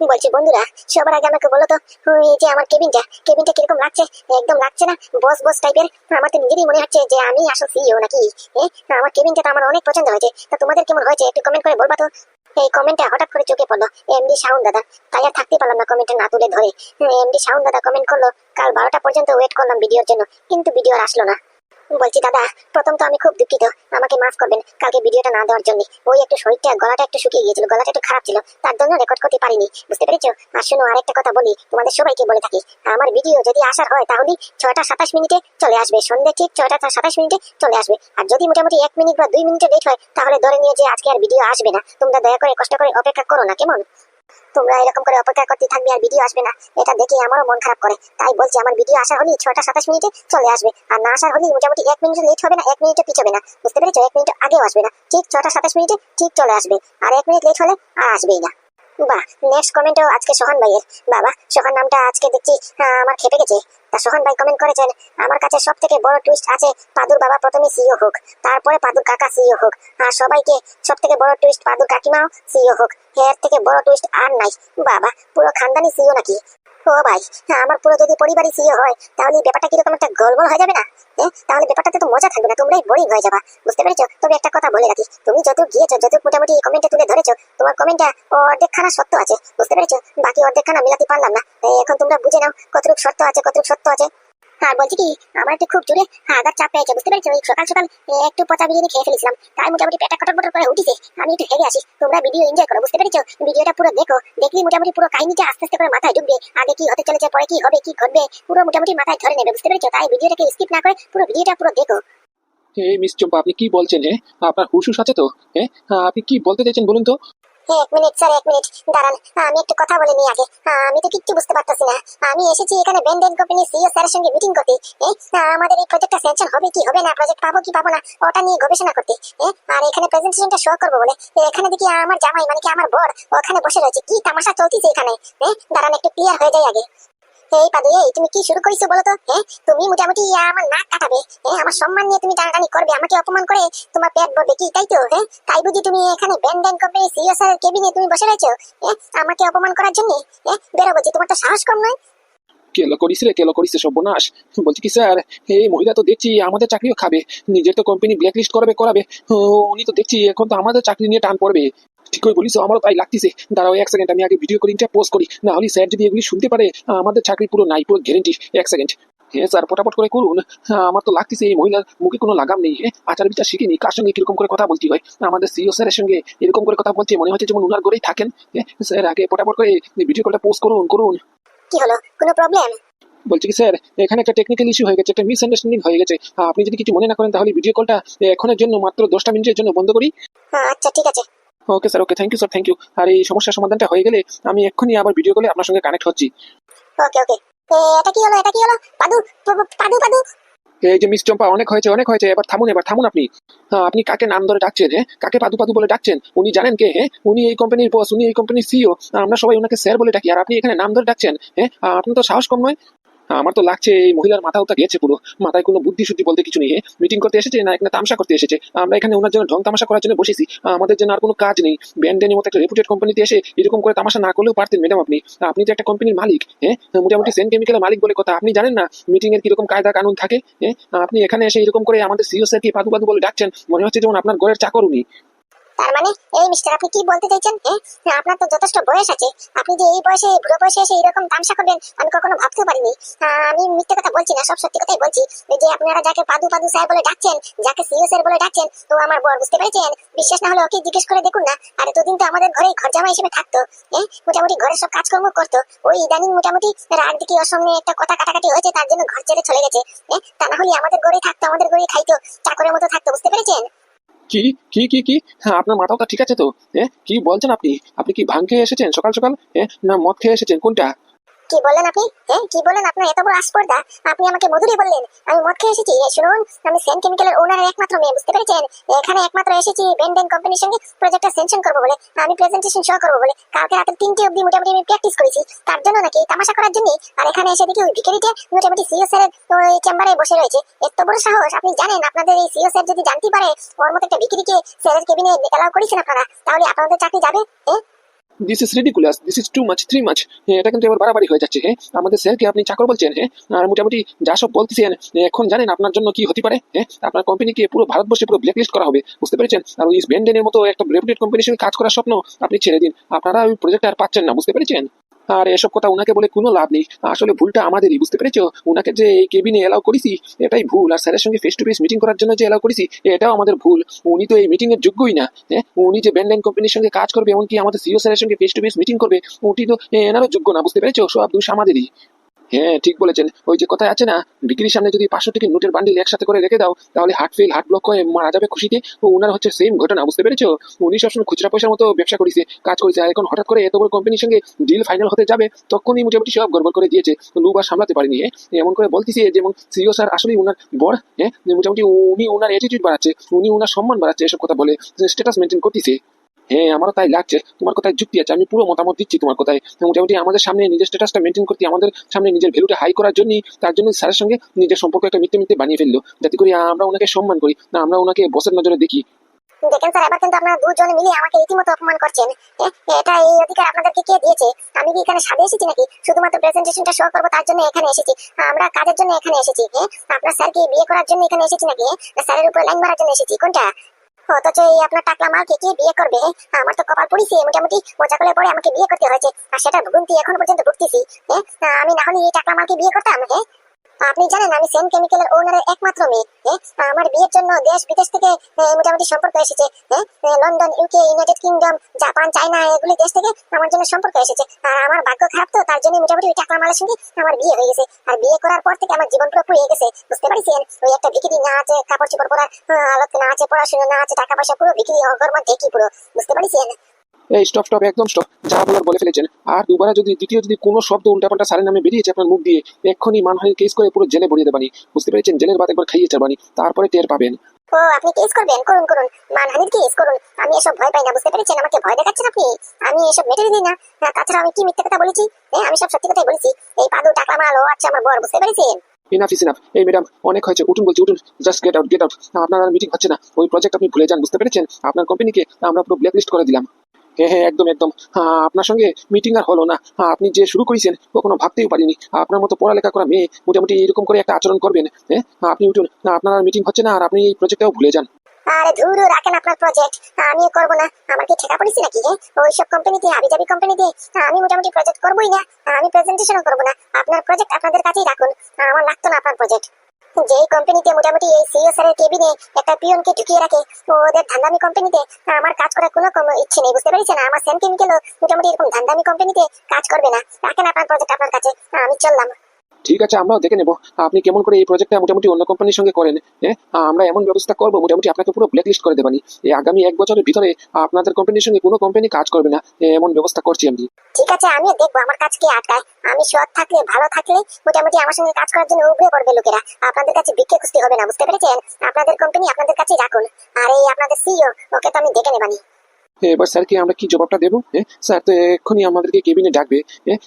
বলছি, বন্ধুরা, সবার আগে আমাকে বলো তো, ওই যে আমার কেবিনটা কেবিনটা কীরকম লাগছে? একদম লাগছে না, বস বস টাইপের। আমার তো নিজেরই মনে হচ্ছে যে আমি আসল সিইও নাকি আমার কেবিনটা তো আমার অনেক পছন্দ হয়েছে। তা তোমাদের কেমন হয়েছে? একটু কমেন্ট করে বলবা তো? এই কমেন্টটা হঠাৎ করে চোখে পড়ল এমডি সাউন্ড দাদা। তাই আর থাকতে পারলাম না কমেন্টটা না তুলে ধরে। এমডি সাউন্ড দাদা কমেন্ট করল, কাল বারোটা পর্যন্ত ওয়েট করলাম ভিডিওর জন্য, কিন্তু ভিডিও আর আসলো না। বলছি, দাদা, প্রথম তো আমি খুব দুঃখিত। আমাকে মাফ করবেন, কালকে ভিডিওটা না দেওয়ার জন্য। ওই একটু শরীরটা, গলাটা একটু শুকিয়ে গিয়েছিল, গলাটা একটু খারাপ ছিল, তার জন্য রেকর্ড করতে পারিনি। বুঝতে পেরেছ? আর শোনো, আরেকটা কথা বলি, তোমাদের সবাইকে বলে থাকি, আমার ভিডিও যদি আসার হয়, তাহলে ছয়টা সাতাশ মিনিটে চলে আসবে। সন্ধ্যে ঠিক ছয়টা সাতাশ মিনিটে চলে আসবে। আর যদি মোটামুটি এক মিনিট বা দুই মিনিটে লেট হয়, তাহলে ধরে নিয়ে যে আজকে আর ভিডিও আসবে না। তোমরা দয়া করে কষ্ট করে অপেক্ষা করো না, কেমন? তোমরা এরকম করে অপেক্ষা করতে থাকবে আর ভিডিও আসবে না। এটা দেখে আমারও মন খারাপ করে। তাই বলছি, আমার ভিডিও আসার হলেই ছটা সাতাশ মিনিটে চলে আসবে। আর না আসার হলেই মোটামুটি এক মিনিট লেট হবে না, এক মিনিটে পিছবে না। বুঝতে পেরেছ? এক মিনিট আগেও আসবে না। ঠিক ছটা সাতাশ মিনিটে ঠিক চলে আসবে। আর এক মিনিট লেট হলে আর আসবেই না। বাহ নেক্সট আজকে সোহান ভাইয়ের। বাবা, সোহান নামটা আজকে দেখছি আমার খেপে গেছে। তা সোহান ভাই কমেন্ট করেছেন, আমার কাছে সব থেকে বড় টুইস্ট আছে পাদুর বাবা প্রথমে হোক, তারপরে পাদুর কাকা সিইও হোক। আর সবাইকে সব থেকে বড় টুইস্ট পাদুর কাকিমাও সিইও হোক। এর থেকে বড় টুইস্ট আর নাই। বাবা, পুরো খানদানি সিইও নাকি? ও ভাই হ্যাঁ, আমার পুরো যদি পরিবারই সিও হয় তাহলে ব্যাপারটা কীরকম একটা গোলমোল হয়ে যাবে না? তাহলে ব্যাপারটাতে তো মজা থাকবে না তোমরাই বোরিং হয়ে যাবা বুঝতে পেরেছ? তবে একটা কথা বলে রাখি তুমি যত গিয়েছো যত মোটামুটি কমেন্টে তুলে ধরেছো তোমার কমেন্টটা অর্ধেক খানা সত্য আছে বুঝতে পেরেছ? বাকি অর্ধেক খানা মিলাতে পারলাম না এখন তোমরা বুঝে নাও কতটুকু সত্য আছে কতটুকু সত্য আছে। আর বলছি কি, আমার একটু খুব জোরে চাপ পেয়েছে, বুঝতে পেরেছ? ওই সকাল সকাল একটু পচা বিরিয়ানি খেয়ে ফেলেছিলাম। তাই মোটামুটি পেটা করে আমি একটু হেগে আসি। তোমরা ভিডিও এনজয় করো, বুঝতে পেরেছ? ভিডিওটা পুরো দেখো। দেখলি মোটামুটি পুরো কাহিনীটা আস্তে আস্তে করে মাথায় ঢুকবে। আগে কি হতে চলেছে, পরে কি হবে, কি ঘটবে, পুরো মোটামুটি মাথায় ধরে নেবে, বুঝতে পেরেছ? তাই ভিডিওটাকে স্কিপ না করে পুরো ভিডিওটা পুরো দেখো। এই মিস চম্পা, আপনি কি বলছেন হ্যাঁ আপনার হুশুস আছে তো হ্যাঁ আপনি কি বলতে চাইছেন বলুন তো? এক মিনিট, স্যার, এক মিনিট। দাঁড়ান, আমি একটু কথা বলে নিই আগে। আমি তো কিচ্ছু বুঝতে পারতেছি না। আমি এসেছি এখানে ব্যান্ডেন কোম্পানি সিও স্যারের সঙ্গে মিটিং করতে। আমাদের এই প্রজেক্টটা স্যাংশন হবে কি হবে না? প্রজেক্ট পাবো কি পাবো না? ওটা নিয়ে গবেষণা করতে। আর এখানে প্রেজেন্টেশনটা শো করব বলে। এখানে দেখি আমার জামাই মানে কি আমার বর, ওখানে বসে রয়েছে। কি তামাশা চলতেছে এখানে? দাঁড়ান, একটু ক্লিয়ার হয়ে যায় আগে। এই তুমি কি শুরু করেছ বলো তো? হ্যাঁ তুমি মোটামুটি আমার নাক কাটাবে। হ্যাঁ আমার সম্মান নিয়ে তুমি টানাটানি করবে, আমাকে অপমান করে তোমার পেট ভরবে কি, তাই তো? হ্যাঁ তাই বুঝি তুমি এখানে সিইও স্যারের কেবিনে তুমি বসে রয়েছো? হ্যাঁ আমাকে অপমান করার জন্য? হ্যাঁ তোমার তো সাহস কম নয়। কেলো করিস রে, কেলো সর্বনাশ। বলছি কি স্যার, এই মহিলা তো দেখছি আমাদের চাকরিও খাবে, নিজের তো কোম্পানি ব্ল্যাকলিস্ট করাবে করাবে। উনি তো দেখছি এখন তো আমাদের চাকরি নিয়ে টান পড়বে। ঠিক করে বলিস আমারও তাই লাগতেছে। দাঁড়াও এক সেকেন্ড আমি আগে ভিডিও কলিংটা পোস্ট করি। না হলে স্যার যদি এগুলি শুনতে পারে আমাদের চাকরি পুরো নাই পুরো গ্যারেন্টি এক সেকেন্ড হ্যাঁ স্যার পটাপট করে করুন। হ্যাঁ, আমার তো লাগতেছে এই মহিলার মুখে কোনো লাগাম নেই হ্যাঁ? আচার বিচার শিখিনি কার সঙ্গে কীরকম করে কথা বলতে হয়? আমাদের সিও স্যারের সঙ্গে এরকম করে কথা বলছে মনে হচ্ছে যেমন উনার ঘরেই থাকেন হ্যাঁ? স্যার আগে পটাপট করে ভিডিও কলটা পোস্ট করুন করুন। কি হলো? কোনো প্রবলেম বলছি কি স্যার এখানে একটা টেকনিক্যাল ইস্যু হয়ে গেছে একটা মিসআন্ডারস্ট্যান্ডিং হয়ে গেছে। আপনি যদি কিছু মনে না করেন তাহলে ভিডিও কলটা এখনের জন্য মাত্র দশটা মিনিটের জন্য বন্ধ করি। আচ্ছা ঠিক আছে। Okay sir okay thank you sir thank you আর এই সমস্যার সমাধানটা হয়ে গেলে আমি এক্ষুনি আবার ভিডিও কলে আপনার সঙ্গে কানেক্ট হচ্ছি। ওকে ওকে এটা কি হলো? এটা কি হলো? পাদু পাদু পাদু। এই যে মিস চম্পা অনেক হয়েছে অনেক হয়েছে। এবার থামুন এবার থামুন আপনি। হ্যাঁ, আপনি কাকে নাম ধরে ডাকছেন হ্যাঁ? কাকে পাদু পাদু বলে ডাকছেন? উনি জানেন কে হ্যাঁ? উনি এই কোম্পানির বস উনি এই কোম্পানির সিও আমরা সবাই ওনাকে স্যার বলে ডাকি। আর আপনি এখানে নাম ধরে ডাকছেন হ্যাঁ? আপনার তো সাহস কম নয়? আমার তো লাগছে এই মহিলার মাথা ওটা গেছে পুরো। মাথায় কোনো বুদ্ধি শুদ্ধি বলতে কিছু নেই মিটিং করতে এসেছে না এখানে তামসা করতে এসেছে। আমরা এখানে ওনার জন্য ঢং তামাশা করার জন্য বসেছি। আমাদের জন্য আর কোনো কাজ নেই। ব্যান্ডেনের মতো একটা রেপুটেড কোম্পানিতে এসে এরকম করে তামাশা না করলেও পারতেন ম্যাডাম আপনি। আপনি তো একটা কোম্পানির মালিক হ্যাঁ মোটামুটি সেন কেমিক্যালের মালিক বলে কথা। আপনি জানেন না মিটিং এর কীরকম কায়দা কানুন থাকে হ্যাঁ আপনি এখানে এসে এরকম করে আমাদের সিও স্যারকে পাদু পাদু বলে ডাকছেন। মনে হচ্ছে যেমন আপনার ঘরের চাকর উনি। তার মানে এই মিস্টার আপনি কি বলতে চাইছেন? হ্যাঁ আপনার তো যথেষ্ট বয়স আছে। আপনি যে এই বয়সে, বুড়ো বয়সে এসে এরকম তামসা করবেন, আমি কখনো ভাবতেও পারিনি। আমি মিথ্যে কথা বলছি না, সব সত্যি কথাই বলছি। যে আপনারা যাকে পাদু পাদু স্যার বলে ডাকছেন, যাকে সিও স্যার বলে ডাকছেন, তো আমার বর বুঝতে পেরেছেন? বিশ্বাস না হলে ওকে জিজ্ঞেস করে দেখুন না। আর এতদিন তো আমাদের ঘরে ঘর জামা হিসেবে থাকতো। হ্যাঁ মোটামুটি ঘরের সব কাজকর্ম করতো। ওই ইদানিং মোটামুটি রাত দিকে ওর একটা কথা কাটাকাটি হয়েছে, তার জন্য ঘর ছেড়ে চলে গেছে। হ্যাঁ তা না হলে আমাদের ঘরেই থাকতো, আমাদের ঘরেই খাইতো, চাকরের মতো থাকতো, বুঝতে পেরেছেন? কি কি কি কি? হ্যাঁ আপনার মাথাটা ঠিক আছে তো? হ্যাঁ কি বলছেন আপনি? আপনি কি ভাং খেয়ে এসেছেন সকাল সকাল? হ্যাঁ না, মদ খেয়ে এসেছেন? কোনটা? কি বললেন আপনি? হ্যাঁ কি বললেন? আপনার এত বড় আস্পর্ধা। আপনি আমাকে মধুরি বললেন। আমি মদ খেয়ে এসেছি। শুনুন, আমি সেন কেমিক্যালের ওনারের একমাত্র মেয়ে, বুঝতে পেরেছেন? এখানে একমাত্র এসেছি বেন্ডেন কোম্পানির সঙ্গে প্রজেক্টটা সেনশন করব বলে। আমি প্রেজেন্টেশন শো করব বলে। কালকে রাতে তিনটে অবধি মোটামুটি আমি প্র্যাকটিস করেছি। তার জন্য নাকি তামাশা করার জন্য আর এখানে এসে দেখি ওই ভিখারিতে মোটামুটি সিও স্যারের ওই চেম্বারে বসে রয়েছে। এত বড় সাহস, আপনি জানেন আপনাদের এই সিও স্যার যদি জানতে পারে, ওর মতো একটা ভিখারিকে স্যারের কেবিনে এলাও করেছেন আপনারা, তাহলে আপনাদের চাকরি যাবে? হ্যাঁ? This is ridiculous this is two much three মাছ এটা কিন্তু এবার বাড়াবাড়ি হয়ে যাচ্ছে হ্যাঁ আমাদের স্যারকে আপনি চাকর বলছেন হ্যাঁ আর মোটামুটি যা সব বলতেছেন এখন জানেন আপনার জন্য কি হতে পারে হ্যাঁ আপনার কোম্পানিকে পুরো ভারতবর্ষে পুরো ব্ল্যাকলিস্ট করা হবে, বুঝতে পেরেছেন? আর ওই ব্যান্ডেনের মতো একটা রেপুটেড কোম্পানির সঙ্গে কাজ করার স্বপ্ন আপনি ছেড়ে দিন। আপনারা ওই প্রজেক্ট আর পাচ্ছেন না, বুঝতে পেরেছেন? আর এসব কথা উনাকে বলে কোনো লাভ নেই। আসলে ভুলটা আমাদেরই, বুঝতে পেরেছ? উনাকে যে এই কেবিনে এলাও করেছি, এটাই ভুল। আর স্যারের সঙ্গে ফেস টু ফেস মিটিং করার জন্য যে এলাও করেছি, এটাও আমাদের ভুল। উনি তো এই মিটিংয়ের যোগ্যই না হ্যাঁ? উনি যে ব্যান্ডলাইন কোম্পানির সঙ্গে কাজ করবে, এমনকি আমাদের সিও স্যারের সঙ্গে ফেস টু ফেস মিটিং করবে, উনি তো এনারও যোগ্য না, বুঝতে পেরেছ? সব দোষ আমাদেরই। হ্যাঁ ঠিক বলেছেন। ওই যে কথায় আছে না, বিক্রির সামনে যদি পাঁচশো থেকে নোটের বান্ডিল একসাথে করে রেখে দাও, তাহলে হার্ট ফেল হার্ট ব্লক হয়ে মারা যাবে খুশিতে। ও উনার হচ্ছে সেম ঘটনা, বুঝতে পেরেছ? উনি সবসময় খুচরা পয়সার মতো ব্যবসা করেছে, কাজ করেছে, আর এখন হঠাৎ করে এত বড় কোম্পানির সঙ্গে ডিল ফাইনাল হতে যাবে, তখনই মোটামুটি সব গড়বড় করে দিয়েছে। লুবার সামলাতে পারেনি হ্যাঁ? এমন করে বলতেছি যেমন সিও স্যার আসলে উনার বড় হ্যাঁ? মোটামুটি উনি উনার অ্যাটিটিউড বাড়াচ্ছে, উনি উনার সম্মান বাড়াচ্ছে, এসব কথা বলে স্ট্যাটাস মেনটেন করতেছে। হ্যাঁ আমারও তাই লাগছে। তোমার কথায় যুক্তি আছে? আমি পুরো মতামত দিচ্ছি তোমার কথায়। মোটামুটি আমাদের সামনে নিজের স্ট্যাটাসটা মেনটেন করতে, আমাদের সামনে নিজের ভ্যালুটা হাই করার জন্য তার জন্য স্যারের সঙ্গে নিজের সম্পর্ক একটা মিথ্যে মিথ্যে বানিয়ে ফেলল। যাতে করে আমরা ওনাকে সম্মান করি। না, আমরা ওনাকে বসের নজরে দেখি। দেখেন স্যার এবার কিন্তু আপনারা দুজন মিলে আমাকে রীতিমতো অপমান করছেন। এটা এই অধিকার আপনাদেরকে কে দিয়েছে? আমি কি এখানে সাথে এসেছি নাকি? শুধুমাত্র প্রেজেন্টেশনটা শো করব, তার জন্য এখানে এসেছি। আমরা কাজের জন্য এখানে এসেছি হ্যাঁ? আপনার স্যারকে বিয়ে করার জন্য এখানে এসেছি নাকি? হ্যাঁ? স্যারের উপরে লাইন মারার জন্য এসেছি। কোনটা? অথচ এই আপনার টাকলা মালকে কে বিয়ে করবে? আমার তো কপাল পড়িছে, মোটামুটি মজা করে পরে আমাকে বিয়ে করতে হয়েছে। আর সেটা ভুগন্তি এখন পর্যন্ত ভুগতেছি হ্যাঁ? আমি না হলে এই টাকলা মালকে বিয়ে করতাম হ্যাঁ? আপনি জানেন আমি সেন কেমিক্যালের ওনারের একমাত্র মেয়ে হ্যাঁ? আমার বিয়ের জন্য দেশ বিদেশ থেকে মোটামুটি সম্পর্ক এসেছে হ্যাঁ? London UK United Kingdom Japan China এগুলি দেশ থেকে আমার জন্য সম্পর্ক এসেছে। আর আমার ভাগ্য খারাপ তো তার জন্য মোটামুটি ওই টাকলা মালের সঙ্গে আমার বিয়ে হয়ে গেছে। আর বিয়ে করার পর থেকে আমার জীবন পুরো পুড়িয়ে গেছে বুঝতে পারছেন? ওই একটা ভিকিরি না আছে কাপড় চোপড় পরা আহ, আলোক না আছে পড়াশোনা না আছে টাকা পয়সা পুরো বিক্রি অগর মধ্যে কি পুরো বুঝতে পারছেন? এই স্টপ স্টপ একদম স্টপ যা বলার বলে ফেলেছেন। আর দুবার যদি দ্বিতীয় যদি কোনো শব্দ উল্টাপাল্টা সারের নামে বেরিয়েছে আপনার মুখ দিয়ে এক্ষুনি মানহানি কেস করে পুরো জেলে ভরিয়ে দেবানি। বুঝতে পেরেছেন? জেলের বাদ একবার খাইয়ে চাবানি তারপরে টের পাবেন। ও আপনি কেস করবেন? করুন করুন। মানহানির কেস করুন। আমি এসব ভয় পাই না বুঝতে পেরেছেন? আমাকে ভয় দেখাচ্ছেন আপনি? আমি এসব দিই না। না, তাছাড়া আমি কি মিথ্যে কথা বলেছি? হ্যাঁ আমি সব সত্যি কথাই বলেছি। এই পাদু টাকা ও আচ্ছা আমার বর বুঝতে পেরেছেন? ইনাফ ইস ইনাফ এই ম্যাডাম অনেক হয়েছে। উঠুন বলছি উঠুন। Just get out get out আপনার মিটিং হচ্ছে না। ওই প্রজেক্ট আপনি ভুলে যান বুঝতে পেরেছেন? আপনার কোম্পানিকে আমরা পুরো ব্ল্যাকলিস্ট করে দিলাম। হ্যাঁ হ্যাঁ একদম একদম। হ্যাঁ আপনার সঙ্গে মিটিং আর হলো না। হ্যাঁ আপনি যে শুরু করেছেন, কখনো ভাবতেও পারিনি। আপনার মতো পড়ালেখা করা মেয়ে মোটামুটি এরকম করে একটা আচরণ করবেন হ্যাঁ? আপনি উঠুন। আপনার মিটিং হচ্ছে না, আর আপনি এই প্রজেক্টটাও ভুলে যান। আরে ধুরু, রাখেন আপনার প্রজেক্ট আমিও করব না। আমার কি ঠেকা পড়েছি নাকি হ্যাঁ? ওইসব কোম্পানিতে হাবি জাবি কোম্পানিতে আমি মোটামুটি প্রজেক্ট করবোই না। আমি প্রেজেন্টেশনও করব না। আপনার প্রজেক্ট আপনাদের কাছেই রাখুন। আমার লাগতো না আপনার প্রজেক্ট যেই কোম্পানিতে মোটামুটি এই সিও স্যারের কেবিনে একটা পিয়নকে ঢুকিয়ে রাখে ওদের ধান্দামি কোম্পানিতে আমার কাজ করার কোনো ইচ্ছে নেই, বুঝতে পেরেছেন? আমার সেন কেমিক্যালও মোটামুটি এরকম ধান্দামি কোম্পানিতে কাজ করবে না। রাখেন আপনার প্রজেক্ট আপনার কাছে, আমি চললাম। ঠিক আছে, আমরাও দেখে নেব। আপনি কেমন করে এই প্রজেক্টটা মোটামুটি অন্য কোম্পানির সঙ্গে করেন হ্যাঁ? আমরা এমন ব্যবস্থা করব, মোটামুটি আপনাকে পুরো ব্ল্যাকলিস্ট করে দেবানি। এই আগামী এক বছরের ভিতরে আপনাদের কোম্পানির সঙ্গে কোনো কোম্পানি কাজ করবে না। এমন ব্যবস্থা করছি আমি। ঠিক আছে, আমিও দেখব আমার কাজ কে আটকায়। আমি সৎ থাকলে, ভালো থাকলে মোটামুটি আমার সঙ্গে কাজ করার জন্য উপরে পড়বে লোকেরা। আপনাদের কাছে ভিক্ষে খুঁজতে হবে না, বুঝতে পেরেছেন? আপনাদের কোম্পানি আপনাদের কাছে রাখুন। আর এই আপনাদের সিও ওকে তো আমি দেখে নেবানি। এবার স্যারকে আমরা কি জবাবটা দেবো? স্যার, তো এক্ষুনি আমাদেরকে কেবিনে ডাকবে।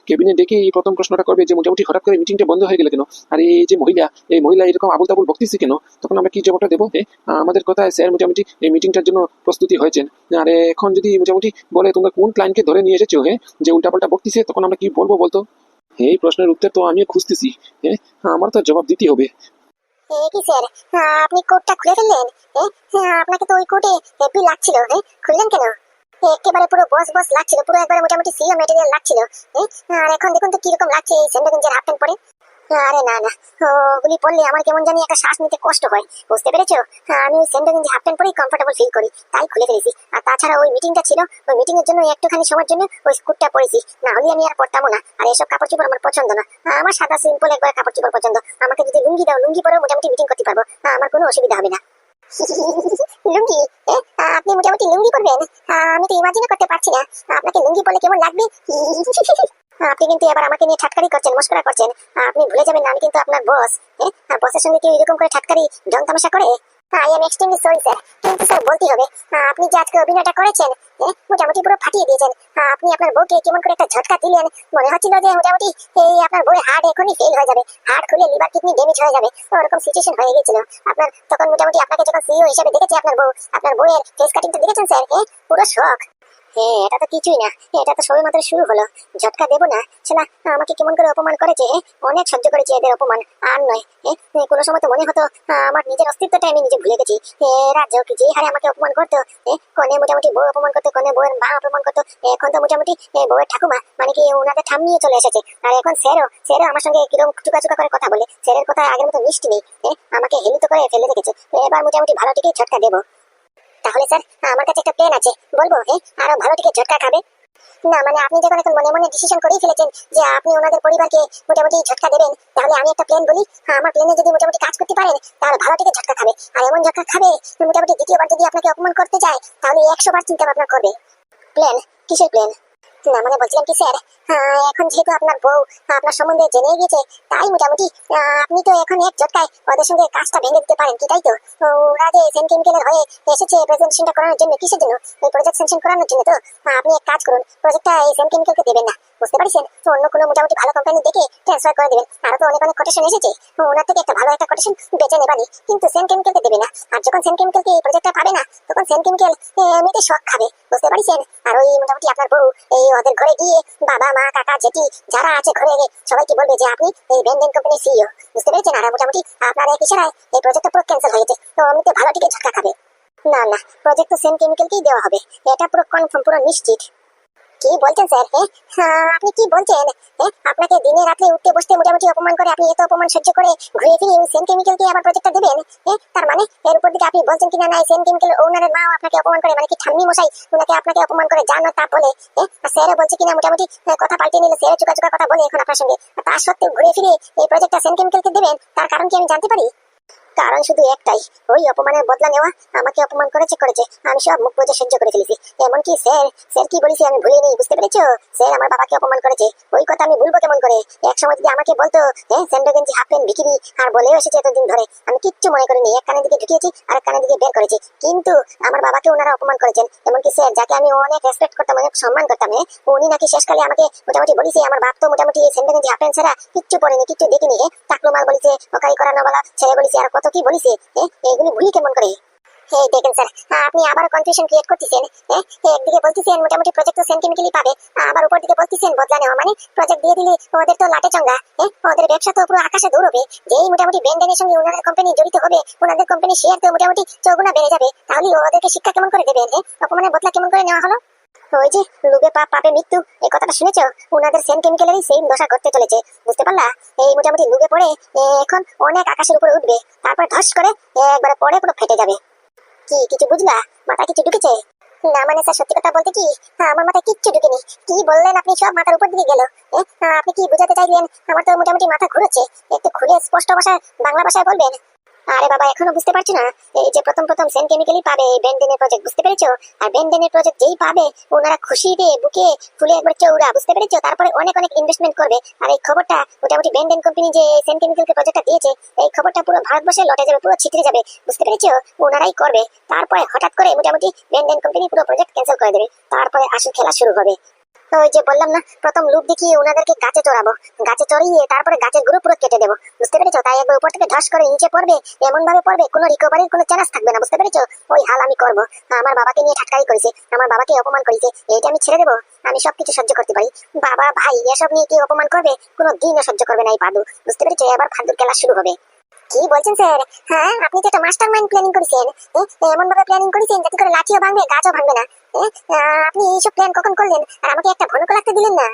কেবিনে ডেকে এই প্রথম প্রশ্নটা করবে যে মোটামুটি হঠাৎ করে মিটিংটা বন্ধ হয়ে গেল কেন? আর এই যে মহিলা, এই মহিলা এরকম আবুল তাবুল বকতেছে কেন? তখন আমরা কি জবাবটা দেবো? আমাদের কথায় স্যার মোটামুটি এই মিটিংটার জন্য প্রস্তুতি হয়েছেন। আর এখন যদি মোটামুটি বলে, তোমরা কোন ক্লায়েন্টকে ধরে নিয়ে এসেছ? হ্যাঁ যে উল্টাপাল্টা বকতিছে, তখন আমরা কি বলব বলতো? এই প্রশ্নের উত্তর তো আমিও খুঁজতেছি। হ্যাঁ আমার তো জবাব দিতে হবে। এ কি স্যার? আপনি কোটটা খুলে ফেললেন? হ্যাঁ, আপনাকে তো ওই কোটে হেভি লাগছিল খুললেন কেন? একেবারে পুরো বস বস লাগছিল পুরো একবারে মোটামুটি সিও মেটেরিয়াল লাগছিল আর এখন দেখুন তো কীরকম লাগছে এই স্যান্ডো হাফ প্যান্ট পরে। আরে না না। ওগুলি পরলে আমার কেমন জানি একটা শ্বাস নিতে কষ্ট হয়। বুঝতে পেরেছ? হ্যাঁ, আমি ওই স্যান্ডো গেঞ্জি হাফ প্যান্ট পরেই কমফোর্টেবল ফিল করি তাই খুলে ফেলেছি। আর তাছাড়া ওই মিটিংটা ছিল ওই মিটিং এর জন্য একটুখানি সময়ের জন্য ওই স্কুটটা পরেছি। না হলে আমি আর পরতামও না। আর এসব কাপড় চোপড় আমার পছন্দ না। আমার সাদা সিম্পল একবার কাপড় চোপড় পছন্দ। আমাকে যদি লুঙ্গি দাও লুঙ্গি পরেও মোটামুটি মিটিং করতে পারব। আমার কোনো অসুবিধা হবে না। লুঙ্গি? আপনি মোটামুটি লুঙ্গি পরবেন? আমি তো ইমাজিনও করতে পারছি না। আপনাকে লুঙ্গি পরলে কেমন লাগবে? আপনি কিন্তু এবার আমাকে নিয়ে ঠাটকারি করছেন, মস্করা করছেন। আপনি ভুলে যাবেন আমি কিন্তু আপনার বস। বসের সঙ্গে কেউ এরকম করে ঠাটকারি ঢং তামাশা করে? I am extremely sorry sir কিন্তু স্যার বলতে হবে আপনি যে আজকে অভিনয়টা করেছেন মোটামুটি পুরো ফাটিয়ে দিয়েছেন। আপনি আপনার বউকে কেমন করে একটা ঝটকা দিলেন, মনে হচ্ছিল যে মোটামুটি এই আপনার বউয়ের হার্ট এখনই ফেল হয়ে যাবে। হার্ট খুলে লিভার কিডনি ড্যামেজ হয়ে যাবে। ওরকম সিচুয়েশন হয়ে গেছিল আপনার তখন মোটামুটি আপনাকে যখন সিইও হিসেবে দেখেছি আপনার বউ, আপনার বউয়ের ফেস কাটিংটা দেখেছেন স্যার পুরো শখ এটা তো কিছুই না। এটা তো সবে মাত্র শুরু হলো। ঝটকা দেবো না, ছেলা, আমাকে কেমন করে অপমান করেছে? অনেক সহ্য করেছি এদের অপমান। আর নয়? কোনো সময় তো মনে হতো আমার নিজের অস্তিত্বটা আমি নিজে ভুলে গেছি। যে হারে আমাকে অপমান করতো কনে মোটামুটি বউ অপমান করতো, কনে বউয়ের মা অপমান করতো এখন তো মোটামুটি বউয়ের ঠাকুমা মানে কি ওনাদের থামিয়ে চলে এসেছে। আর এখন স্যারও স্যারও আমার সঙ্গে কীরকম চুকা করে কথা বলে। স্যারের কথা আগের মতো মিষ্টি নেই আমাকে হেলিত করে ফেলে রেখেছে। এবার মোটামুটি ভালো টিকে ঝটকা দেবো। তাহলে স্যার আমার কাছে একটা প্ল্যান আছে। বলব হ্যাঁ আরও ভালো টিকে ঝটকা খাবে। না মানে আপনি যখন এখন মনে মনে ডিসিশন করেই ফেলেছেন যে আপনি ওনাদের পরিবারকে মোটামুটি ঝটকা দেবেন তাহলে আমি একটা প্ল্যান বলি। হ্যাঁ, আমার প্ল্যানে যদি মোটামুটি কাজ করতে পারেন তাহলে ভালো থেকে ঝটকা খাবে। আর এমন ঝটকা খাবে মোটামুটি দ্বিতীয়বার যদি আপনাকে অপমান করতে যায় তাহলে একশো বার চিন্তা ভাবনা করবে। প্ল্যান কিসের প্ল্যান না মানে বলছিলাম কি স্যার এখন যেহেতু আপনার বউ, আপনার সম্বন্ধে জেনে গেছে, তাই মোটামুটি আপনি তো এখন এক ঝটকায় ওদের সঙ্গে কাজটা ভেঙে দিতে পারেন, কি তাই তো? ওরা যে সেন কেমিক্যালের হয়ে এসেছে প্রেজেন্টেশনটা করানোর জন্য কিসের জন্য? ওই প্রজেক্ট সেনশন করানোর জন্য তো? আপনি এক কাজ করুন প্রজেক্টটা এই সেন কেমিক্যালকে দেবেন না। বুঝতে পারছেন? তো অন্য কোনো মোটামুটি ভালো কোম্পানি দেখে ট্রান্সফার করে দেবেন। আরও তো অনেক অনেক কোটেশন এসেছে। ওনার থেকে একটা ভালো একটা কোটেশন বেঁচে নেবানি। কিন্তু সেন কেমিক্যালকে দেবে না। আর যখন সেন কেমিক্যালকে এই প্রজেক্টটা পাবে না, তখন সেন কেমিক্যাল এমনিতে শখ খাবে। বুঝতে পারছেন? আর ওই মোটামুটি আপনার বউ, এই ওদের ঘরে গিয়ে বাবা মা কাকা যারা আছে ঘরে সবাইকে বলবে যে আপনি এই ভেন্ডেন কোম্পানির সিইও বুঝতে পেরেছেন? আর মোটামুটি আপনার এক ইশারায় এই প্রজেক্টটা পুরো ক্যান্সেল হয়েছে তো ভালো টিকে ঝটকা খাবে। না না প্রজেক্ট তো সেম কেমিক্যালকেই দেওয়া হবে। এটা পুরো কনফার্ম পুরো নিশ্চিত। কি বলছেন স্যার হ্যাঁ? আপনি কি বলছেন? হ্যাঁ আপনাকে দিনে রাতে উঠতে বসতে মোটামুটি অপমান করে আপনি এত অপমান সহ্য করে ঘুরে ফিরে ওই সেম কেমিক্যালকে আবার প্রজেক্টটা দেবেন? হ্যাঁ তার মানে এর উপর দিকে আপনি বলছেন কিনা না সেম কেমিক্যাল ওনারের মা আপনাকে অপমান করে মানে কি ঠাম্মি মশাই ওনাকে আপনাকে অপমান করে জানো তা বলে হ্যাঁ? আর স্যারও বলছে কিনা মোটামুটি কথা পাল্টে নিলে স্যারও চুকা চুকা কথা বলে এখন আপনার সঙ্গে। তার সত্ত্বেও ঘুরে ফিরে এই প্রজেক্টটা সেম কেমিক্যালকে দেবেন, তার কারণ কি আমি জানতে পারি? কারণ শুধু একটাই। ওই অপমানের বদলা নেওয়া আমাকে অপমান করেছে করেছে। আমি সব মুখ বুঝে সহ্য করে ফেলেছি। এমনকি স্যার স্যার কি বলেছি আমি ভুলে নেই বুঝতে পেরেছ? স্যার আমার বাবাকে অপমান করেছে। ওই কথা আমি ভুলবো কেমন করে? এক সময় যদি আমাকে বলতো হ্যাঁ স্যান্ডো গেঞ্জি হাফ প্যান্ট বিকিরি আর বলেও এসেছে এতদিন ধরে। আমি কিচ্ছু মনে করিনি। এক কানের দিকে ঢুকিয়েছি আর এক কানের দিকে বের করেছি। কিন্তু আমার বাবাকে ওনারা অপমান করেছেন। এমনকি স্যার যাকে আমি অনেক রেসপেক্ট করতাম অনেক সম্মান করতাম হ্যাঁ, উনি নাকি শেষকালে আমাকে মোটামুটি বলেছে আমার বাপ তো মোটামুটি এই স্যান্ডো গেঞ্জি হাফ প্যান্ট ছাড়া কিচ্ছু পরেনি কিচ্ছু দেখিনি হ্যাঁ। টাকলু মাল বলেছে ওকাই করানো বলা ছেলে বলেছে আর কত কি হ্যাঁ এগুলি ভুলি কেমন করে? এই দেখেন স্যার, আপনি আবার কনফিউশন ক্রিয়েট করতেছেন একদিকে বলতেছেন মোটামুটি প্রজেক্ট সেন্টিমেন্টালি পাবে, আবার উপর দিকে বলতেছেন বদলা নেওয়া মানে প্রজেক্ট দিয়ে দিলে ওদের তো লাটে চঙ্গা ওদের ব্যবসা তো পুরো আকাশে দৌড়বে, যেই মোটামুটি বেন্ডেনের সঙ্গে ওনাদের কোম্পানি জড়িত হবে, ওনাদের কোম্পানি শেয়ার তো মোটামুটি চৌগুনা বেড়ে যাবে, তাহলে ওদেরকে শিক্ষা কেমন করে দেবেন অপমানের বদলা কেমন করে নেওয়া হলো? ওই যে লুবে পাপ পাপে মৃত্যু এই কথাটা শুনেছো? ওনাদের সেম কেমিক্যালেরই সেম দশা করতে চলেছে বুঝতে পারলা? এই মোটামুটি লুবে পড়ে এখন অনেক আকাশের উপরে উঠবে তারপর ধস করে একবারে পড়ে পুরো ফেটে যাবে। কি কিছু বুঝলা? মাথায় কিছু ঢুকেছে? না মানে স্যার সত্যি কথা বলতে কি? হ্যাঁ, আমার মাথায় কিচ্ছু ঢুকেনি। কি বললেন আপনি? সব মাথার উপর দিকে গেল। হ্যাঁ, আপনি কি বুঝাতে চাইলেন? আমার তো মোটামুটি মাথা ঘুরেছে একটু খুলে স্পষ্ট ভাষায় বাংলা ভাষায় বলবেন? আরে বাবা, এখনও বুঝতে পারছ না। এই যে প্রথম প্রথম সেন কেমিক্যালই পাবে এই বেন্ডেনের প্রজেক্ট বুঝতে পেরেছ? আর বেন্ডেনের প্রজেক্ট যেই পাবে, ওনারা খুশিতে বুকে ফুলে একবার চৌড়া বুঝতে পেরেছ? তারপরে অনেক অনেক ইনভেস্টমেন্ট করবে। আর এই খবরটা মোটামুটি বেন্ডেন কোম্পানি যে সেন কেমিক্যালকে প্রজেক্টটা দিয়েছে, এই খবরটা পুরো ভারতবর্ষে লটে যাবে, পুরো ছিটরে যাবে, বুঝতে পেরেছ? ওনারাই করবে। তারপরে হঠাৎ করে মোটামুটি বেন্ডেন কোম্পানি পুরো প্রজেক্ট ক্যান্সেল করে দেবে। তারপরে আসল খেলা শুরু হবে। ওই যে বললাম না, প্রথম লুপ দেখিয়ে ওনাদেরকে গাছে চড়াবো। গাছে চড়িয়ে তারপরে গাছের গুরু পুরো কেটে দেবো। বুঝতে পেরেছ? তাই একবার উপর থেকে ধস করে নিচে পড়বে এমন ভাবে পড়বে, কোনো রিকভারির কোনো চান্স থাকবে না। বুঝতে পেরেছ? ওই হাল আমি করব। আমার বাবাকে নিয়ে ঠাটকারি করেছে, আমার বাবাকে অপমান করেছে, এইটা আমি ছেড়ে দেবো? আমি সবকিছু সহ্য করতে পারি। বাবা, ভাই, এসব নিয়ে কি অপমান করবে? কোনো দিনও সহ্য করবে না এই পাদু। বুঝতে পেরেছ? এবার ফাদুর খেলা শুরু হবে। কি বলছেন স্যার? হ্যাঁ আপনি তো একটা মাস্টার মাইন্ড প্ল্যানিং করেছেন। এমন ভাবে প্ল্যানিং করেছেন যাতে করে লাঠিও ভাঙবে, গাছও ভাঙবে না। আপনি এইসব প্ল্যান কখন করলেন? আর আমাকে একটা ভনক লাগতে দিলেন না।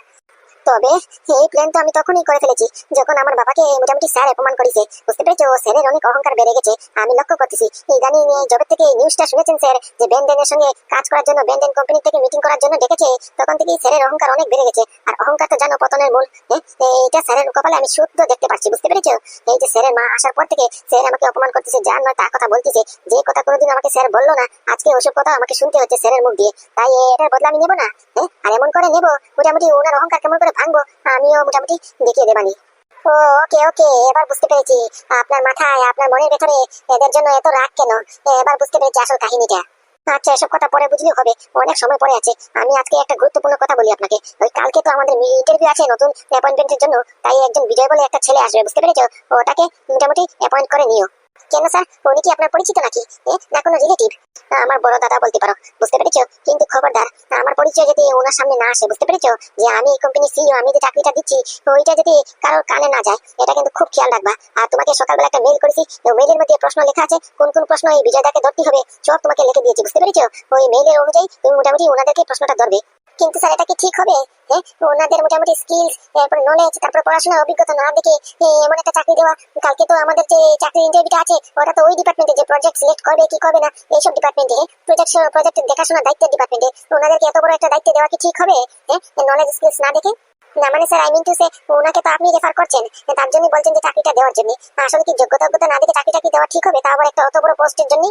তবে এই প্ল্যান তো আমি তখনই করে ফেলেছি যখন আমার বাবাকে মোটামুটি স্যার অপমান করেছে। বুঝতে পেরেছ স্যারের অনেক অহংকার বেড়ে গেছে আমি লক্ষ্য করতেছি। ইদানিং জবের থেকে এই নিউজটা শুনেছেন স্যার যে বেনডেনের সঙ্গে কাজ করার জন্য বেনডেন কোম্পানি থেকে মিটিং করার জন্য ডেকেছে তখন থেকেই স্যারের অহংকার অনেক বেড়ে গেছে। আর অহংকার তো জানো পতনের মূল হ্যাঁ, এইটা স্যারের কপালে আমি শুদ্ধ দেখতে পাচ্ছি বুঝতে পেরেছ? এই যে স্যারের মা আসার পর থেকে স্যার আমাকে অপমান করতেছে যার নয় তার কথা বলতেছে। যে কথা কোনোদিন আমাকে স্যার বলল না আজকে ওসব কথা আমাকে শুনতে হচ্ছে স্যারের মুখ দিয়ে। তাই এটার বদলা আমি নেব না হ্যাঁ? আর এমন করে নেব মোটামুটি ওনার অহংকার কেমন করে ভাঙবো আমিও মোটামুটি দেখিয়ে দেবানি। ও, ওকে ওকে, এবার বুঝতে পেরেছি। আপনার মাথায়, আপনার মনের ভেতরে এদের জন্য এত রাগ কেন? এবার বুঝতে পেরেছি আসল কাহিনীটা। আচ্ছা এসব কথা পরে বুঝলেও হবে। অনেক সময় পরে আছে। আমি আজকে একটা গুরুত্বপূর্ণ কথা বলি আপনাকে। ওই কালকে তো আমাদের ইন্টারভিউ আছে নতুন অ্যাপয়েন্টমেন্টের জন্য। তাই একজন বিজয় বলে একটা ছেলে আসবে, বুঝতে পেরেছ? ওটাকে মোটামুটি অ্যাপয়েন্ট করে নিও। কেন স্যার? উনি কি আপনার পরিচিত নাকি? না কোনো রিলেটিভ আমার বড় দাদা বলতে পারো। বুঝতে পেরেছ? কিন্তু খবরদার আমার পরিচয় যদি ওনার সামনে না আসে, বুঝতে পেরেছ? যে আমি এই কোম্পানি সিইও আমি যে চাকরিটা দিচ্ছি, ওইটা যদি কারোর কানে না যায়, এটা কিন্তু খুব খেয়াল রাখবা। আর তোমাকে সকালবেলা একটা মেল করেছি মেলের মধ্যে প্রশ্ন লেখা আছে, কোন কোন প্রশ্ন এই বিজয়দাকে ধরতে হবে, সব তোমাকে লিখে দিয়েছি, বুঝতে পেরেছ? ওই মেলের অনুযায়ী তুমি মোটামুটি ওনাদেরকে প্রশ্নটা ধরবে। কিন্তু স্যার, এটা কি ঠিক হবে? হ্যাঁ? ওনাদের মোটামুটি স্কিলস তারপর নলেজ তারপর পড়াশোনার অভিজ্ঞতা না দেখে এমন একটা চাকরি দেওয়া, কালকে তো আমাদের যে চাকরি ইন্টারভিউটা আছে, ওটা তো ওই ডিপার্টমেন্টে যে প্রজেক্ট সিলেক্ট করবে, কি করবে না, এইসব ডিপার্টমেন্টে প্রজেক্ট প্রজেক্ট দেখাশোনার দায়িত্বের ডিপার্টমেন্টে ওনাদেরকে এত বড় একটা দায়িত্ব দেওয়া কি ঠিক হবে? হ্যাঁ? নলেজ স্কিলস না দেখে? না মানে sir I mean to say ওনাকে তো আপনি রেফার করছেন, তার জন্য বলছেন যে চাকরিটা দেওয়ার জন্য। আসলে কি যোগ্যতা যোগ্যতা না দেখে চাকরিটা কি দেওয়া ঠিক হবে? তা আবার একটা অত বড় পোস্টের জন্য?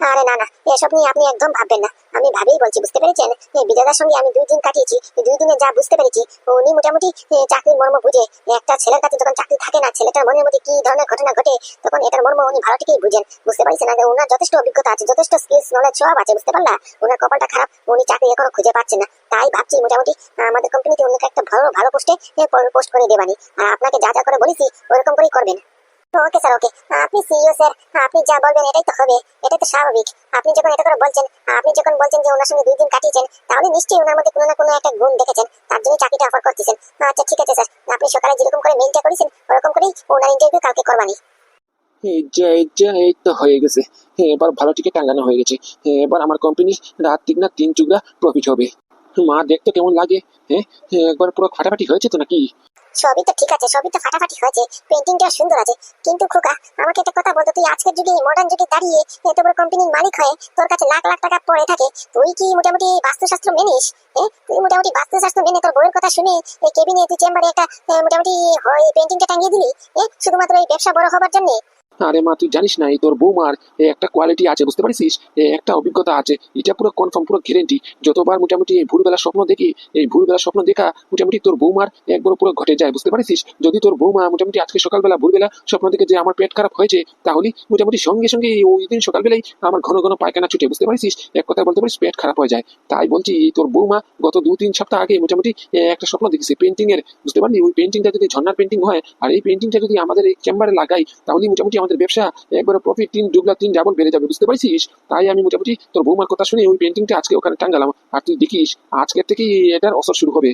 আরে না না, এসব নিয়ে আপনি একদম ভাববেন না। আমি ভাবেই বলছি, বুঝতে পেরেছেন? এই বিদাদার সঙ্গে আমি দুই দিন কাটিয়েছি দুই দিনে যা বুঝতে পেরেছি, উনি মোটামুটি চাকরির মর্ম বুঝে, একটা ছেলের কাছে যখন চাকরি থাকে না, ছেলেটার মনের মধ্যে কি ধরনের ঘটনা ঘটে, তখন এটার মর্ম উনি ভালো ঠিকই বুঝেন। বুঝতে পারছেন না ওনার যথেষ্ট অভিজ্ঞতা আছে, যথেষ্ট স্কিলস নলেজ সব আছে, বুঝতে পারলা? ওনার কপালটা খারাপ, উনি চাকরি এখনও খুঁজে পাচ্ছেন না। তাই ভাবছি মোটামুটি, আমাদের কোম্পানিতে অন্য একটা ভালো ভালো পোস্টে পোস্ট করে দেবানি। আর আপনাকে যা যা করে বলেছি, ওরকম করেই করবেন। ওকে স্যার ওকে আপনি সিইও স্যার আপনি যা বলবেন এটাই তো হবে, এটাই তো স্বাভাবিক। আপনি যখন এটা করে বলছেন, আপনি যখন বলছেন যে ওনার সঙ্গে দুই দিন কাটিয়েছেন, তাহলে নিশ্চয়ই ওনার মধ্যে কোনো না কোনো একটা গুণ দেখেছেন। তার জন্য চাকরিটা অফার করতেছেন। আচ্ছা ঠিক আছে স্যার আপনি সকালে যেরকম করে মেইলটা করেছেন, ওরকম করেই ওনার ইন্টারভিউ কালকে করবানি। হয়ে গেছে। এবার ভালো টিকে টাঙ্গানো হয়ে গেছে। এবার আমার কোম্পানি রাত তিন না তিন চুগরা প্রফিট হবে। মা দেখতে কেমন লাগে? হ্যাঁ? হ্যাঁ, একবার পুরো ফাটাফাটি হয়েছে তো নাকি? সবই তো ঠিক আছে সবই তো ফাটাফাটি হয়েছে পেন্টিংটা সুন্দর আছে। কিন্তু খোকা আমাকে একটা কথা বলতো তুই আজকের যুগে মডার্ন যুগে দাঁড়িয়ে এত বড় কোম্পানির মালিক হয়ে তোর কাছে লাখ লাখ টাকা পড়ে থাকে তুই কি মোটামুটি বাস্তুশাস্ত্র মেনিস? হ্যাঁ? তুই মোটামুটি বাস্তুশাস্ত্র মেনে তোর বউয়ের কথা শুনে এই কেবিনে তুই চেম্বারে একটা মোটামুটি পেন্টিংটা টাঙিয়ে দিলি? হ্যাঁ? শুধুমাত্র এই ব্যবসা বড় হবার জন্য? আরে মা, তুই জানিস না, এই তোর বৌমার একটা কোয়ালিটি আছে, বুঝতে পারছিস? একটা অভিজ্ঞতা আছে, এটা পুরো কনফার্ম পুরো গ্যারেন্টি যতবার মোটামুটি এই ভোরবেলা স্বপ্ন দেখি, এই ভোরবেলা স্বপ্ন দেখা মোটামুটি তোর বৌমার একবার পুরো ঘটে যায়, বুঝতে পারছিস? যদি তোর বৌমা মোটামুটি আজকে সকালবেলা, ভোরবেলা স্বপ্ন দেখে যে আমার পেট খারাপ হয়েছে তাহলে মোটামুটি সঙ্গে সঙ্গে ওই দিন সকালবেলায় আমার ঘন ঘন পায়খানা ছুটে, বুঝতে পারছিস? এক কথায় বলতে পারিস, পেট খারাপ হয়ে যায়। তাই বলছি তোর বৌমা গত দু তিন সপ্তাহ আগে মোটামুটি একটা স্বপ্ন দেখেছে পেন্টিং এর, বুঝতে পারলি? ওই পেন্টিংটা যদি ঝর্ণার পেন্টিং হয়, আর এই পেন্টিংটা যদি আমাদের এই চেম্বারে লাগাই তাহলে মোটামুটি আমাদের ব্যবসা, একবারে প্রফিট তিন, দুগলা তিন ডাবল বেড়ে যাবে, বুঝতে পারছিস? তাই আমি মোটামুটি তোর বৌমার কথা শুনে ওই পেন্টিংটা আজকে ওখানে টাঙ্গালাম। আর তুই দেখিস, আজকের থেকেই এটার অসর শুরু হবে।